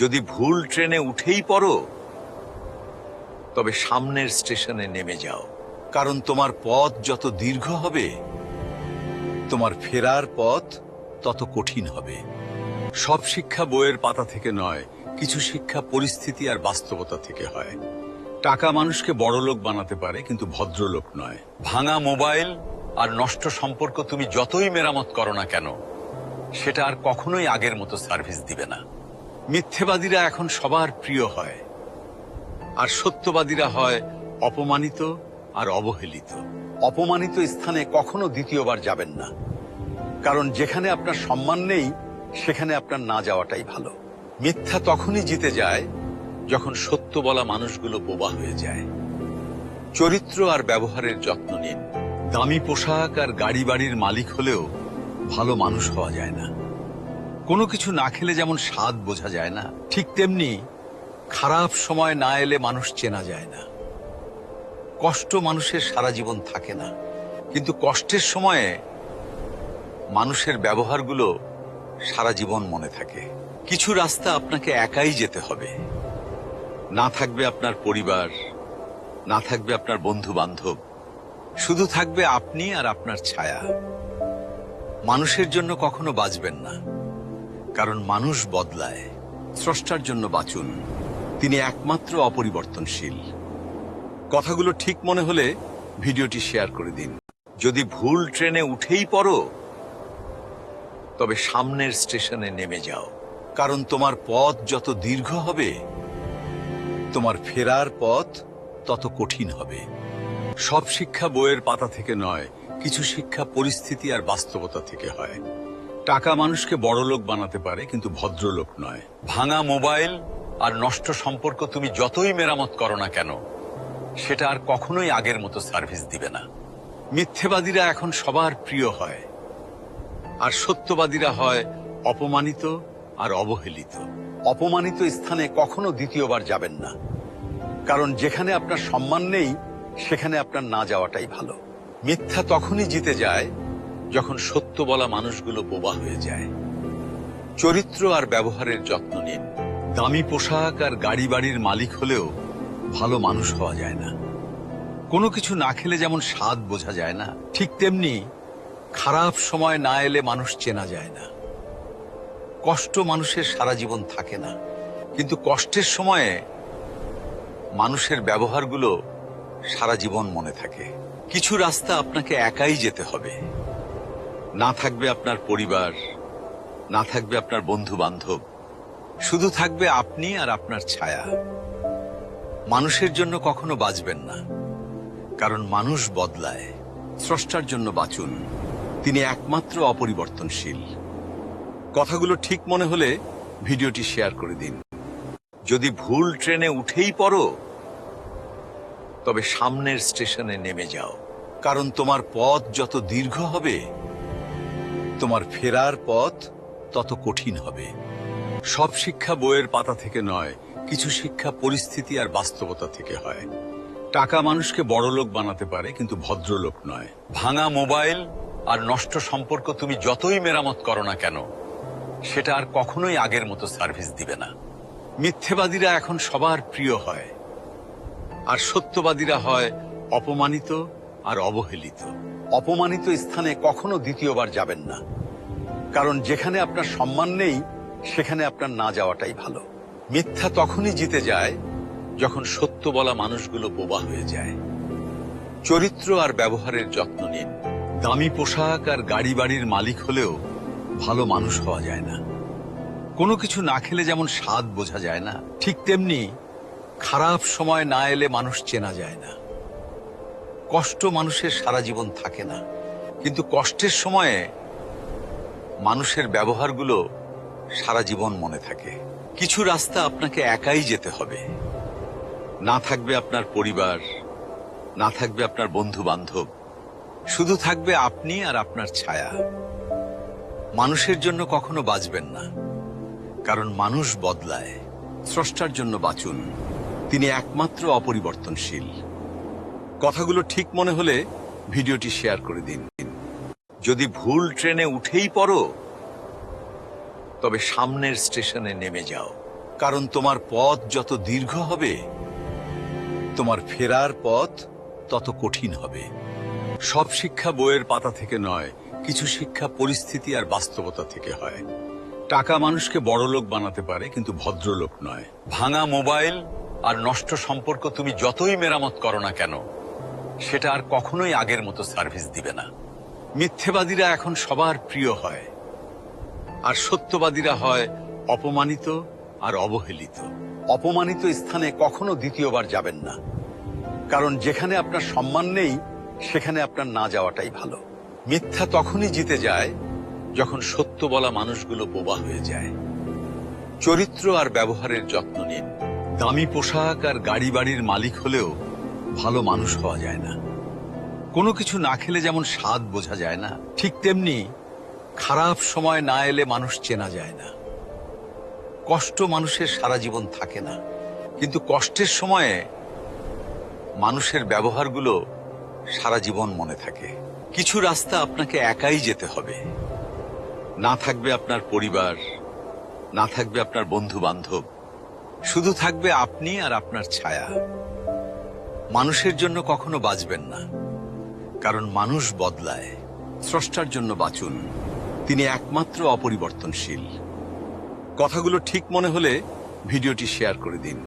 যদি ভুল ট্রেনে উঠেই পড়ো, তবে সামনের স্টেশনে নেমে যাও। কারণ তোমার পথ যত দীর্ঘ হবে, তোমার ফেরার পথ তত কঠিন হবে। সব শিক্ষা বইয়ের পাতা থেকে নয়, কিছু শিক্ষা পরিস্থিতি আর বাস্তবতা থেকে হয়। টাকা মানুষকে বড়লোক বানাতে পারে, কিন্তু ভদ্রলোক নয়। ভাঙা মোবাইল আর নষ্ট সম্পর্ক তুমি যতই মেরামত করো না কেন, সেটা আর কখনোই আগের মতো সার্ভিস দিবে না। মিথ্যেবাদীরা এখন সবার প্রিয় হয়। আর সত্যবাদীরা হয় অপমানিত আর অবহেলিত। অপমানিত স্থানে কখনো দ্বিতীয়বার যাবেন না। কারণ যেখানে আপনার সম্মান নেই, সেখানে আপনার না যাওয়াটাই ভালো। মিথ্যা তখনই জিতে যায় যখন সত্য বলা মানুষগুলো বোবা হয়ে যায়। চরিত্র আর ব্যবহারের যত্ন নিন। দামি পোশাক আর গাড়ি বাড়ির মালিক হলেও ভালো মানুষ হওয়া যায় না। কোনো কিছু না খেলে যেমন স্বাদ বোঝা যায় না, ঠিক তেমনি খারাপ সময় না এলে মানুষ চেনা যায় না। কষ্ট মানুষের সারা জীবন থাকে না। কিন্তু কষ্টের সময়ে মানুষের ব্যবহারগুলো সারা জীবন মনে থাকে। কিছু রাস্তা আপনাকে একাই যেতে হবে। না থাকবে আপনার পরিবার, না থাকবে আপনার বন্ধু বান্ধব শুধু থাকবে আপনি আর আপনার ছায়া। মানুষের জন্য কখনো বাঁচবেন না। কারণ মানুষ বদলায়। স্রষ্টার জন্য বাঁচুন। তিনি একমাত্র অপরিবর্তনশীল। কথাগুলো ঠিক মনে হলে ভিডিওটি শেয়ার করে দিন। যদি ভুল ট্রেনে উঠেই পড়ো, তবে সামনের স্টেশনে নেমে যাও। কারণ তোমার পথ যত দীর্ঘ হবে, তোমার ফেরার পথ তত কঠিন হবে। সব শিক্ষা বইয়ের পাতা থেকে নয়, কিছু শিক্ষা পরিস্থিতি আর বাস্তবতা থেকে হয়। টাকা মানুষকে বড়লোক বানাতে পারে, কিন্তু ভদ্রলোক নয়। ভাঙা মোবাইল আর নষ্ট সম্পর্ক তুমি যতই মেরামত করো না কেন, সেটা আর কখনোই আগের মতো সার্ভিস দিবে না। মিথ্যেবাদীরা এখন সবার প্রিয় হয়, আর সত্যবাদীরা হয় অপমানিত আর অবহেলিত। অপমানিত স্থানে কখনো দ্বিতীয়বার যাবেন না, কারণ যেখানে আপনার সম্মান নেই, সেখানে আপনার না যাওয়াটাই ভালো। মিথ্যা তখনই জিতে যায় যখন সত্য বলা মানুষগুলো বোবা হয়ে যায়। চরিত্র আর ব্যবহারের যত্ন নিন। দামি পোশাক আর গাড়ি বাড়ির মালিক হলেও ভালো মানুষ হওয়া যায় না। কোনো কিছু না খেলে যেমন স্বাদ বোঝা যায় না, ঠিক তেমনি খারাপ সময় না এলে মানুষ চেনা যায় না। কষ্ট মানুষের সারা জীবন থাকে না, কিন্তু কষ্টের সময়ে মানুষের ব্যবহারগুলো সারা জীবন মনে থাকে। কিছু রাস্তা আপনাকে একাই যেতে হবে। না থাকবে আপনার পরিবার, না থাকবে আপনার বন্ধু বান্ধব শুধু থাকবে আপনি আর আপনার ছায়া। মানুষের জন্য কখনো বাঁচবেন না, কারণ মানুষ বদলায়। স্রষ্টার জন্য বাঁচুন, তিনি একমাত্র অপরিবর্তনশীল। কথাগুলো ঠিক মনে হলে ভিডিওটি শেয়ার করে দিন। যদি ভুল ট্রেনে উঠেই পড়ো, তবে সামনের স্টেশনে নেমে যাও, কারণ তোমার পথ যত দীর্ঘ হবে তোমার ফেরার পথ তত কঠিন হবে। সব শিক্ষা বইয়ের পাতা থেকে নয়, কিছু শিক্ষা পরিস্থিতি আর বাস্তবতা থেকে হয়। টাকা মানুষকে বড়লোক বানাতে পারে, কিন্তু ভদ্রলোক নয়। ভাঙা মোবাইল আর নষ্ট সম্পর্ক তুমি যতই মেরামত করো না কেন, সেটা আর কখনোই আগের মতো সার্ভিস দিবে না। মিথ্যেবাদীরা এখন সবার প্রিয় হয়, আর সত্যবাদীরা হয় অপমানিত আর অবহেলিত। অপমানিত স্থানে কখনো দ্বিতীয়বার যাবেন না। কারণ যেখানে আপনার সম্মান নেই, সেখানে আপনার না যাওয়াটাই ভালো। মিথ্যা তখনই জিতে যায় যখন সত্য বলা মানুষগুলো বোবা হয়ে যায়। চরিত্র আর ব্যবহারের যত্ন নিন। দামি পোশাক আর গাড়ি বাড়ির মালিক হলেও ভালো মানুষ হওয়া যায় না। কোনো কিছু না খেলে যেমন স্বাদ বোঝা যায় না, ঠিক তেমনি খারাপ সময় না এলে মানুষ চেনা যায় না। কষ্ট মানুষের সারা জীবন থাকে না। কিন্তু কষ্টের সময়ে মানুষের ব্যবহারগুলো সারা জীবন মনে থাকে। কিছু রাস্তা আপনাকে একাই যেতে হবে। না থাকবে আপনার পরিবার, না থাকবে আপনার বন্ধু বান্ধব শুধু থাকবে আপনি আর আপনার ছায়া। মানুষের জন্য কখনো বাঁচবেন না। কারণ মানুষ বদলায়। স্রষ্টার জন্য বাঁচুন। তিনি একমাত্র অপরিবর্তনশীল। কথাগুলো ঠিক মনে হলে ভিডিওটি শেয়ার করে দিন। যদি ভুল ট্রেনে উঠেই পড়ো, তবে সামনের স্টেশনে নেমে যাও। কারণ তোমার পথ যত দীর্ঘ হবে, তোমার ফেরার পথ তত কঠিন হবে। সব শিক্ষা বইয়ের পাতা থেকে নয়, কিছু শিক্ষা পরিস্থিতি আর বাস্তবতা থেকে হয়। টাকা মানুষকে বড় লোক বানাতে পারে, কিন্তু ভদ্রলোক নয়। ভাঙা মোবাইল আর নষ্ট সম্পর্ক তুমি যতই মেরামত করো না কেন সেটা আর কখনোই আগের মতো সার্ভিস দিবে না। মিথ্যেবাদীরা এখন সবার প্রিয় হয়, আর সত্যবাদীরা হয় অপমানিত আর অবহেলিত। অপমানিত স্থানে কখনো দ্বিতীয়বার যাবেন না, কারণ যেখানে আপনার সম্মান নেই, সেখানে আপনার না যাওয়াটাই ভালো। মিথ্যা তখনই জিতে যায় যখন সত্য বলা মানুষগুলো বোবা হয়ে যায়। চরিত্র আর ব্যবহারের যত্ন নিন। দামি পোশাক আর গাড়ি বাড়ির মালিক হলেও ভালো মানুষ হওয়া যায় না। কোনো কিছু না খেলে যেমন স্বাদ বোঝা যায় না, ঠিক তেমনি খারাপ সময় না এলে মানুষ চেনা যায় না। কষ্ট মানুষের সারা জীবন থাকে না, কিন্তু কষ্টের সময়ে মানুষের ব্যবহারগুলো সারা জীবন মনে থাকে। কিছু রাস্তা আপনাকে একাই যেতে হবে। না থাকবে আপনার পরিবার, না থাকবে আপনার বন্ধু বান্ধব শুধু থাকবে আপনি আর আপনার ছায়া। মানুষের জন্য কখনো বাঁচবেন না। কারণ মানুষ বদলায়, স্রষ্টার জন্য বাঁচুন। তিনি একমাত্র অপরিবর্তনশীল। কথাগুলো ঠিক মনে হলে ভিডিওটি শেয়ার করে দিন।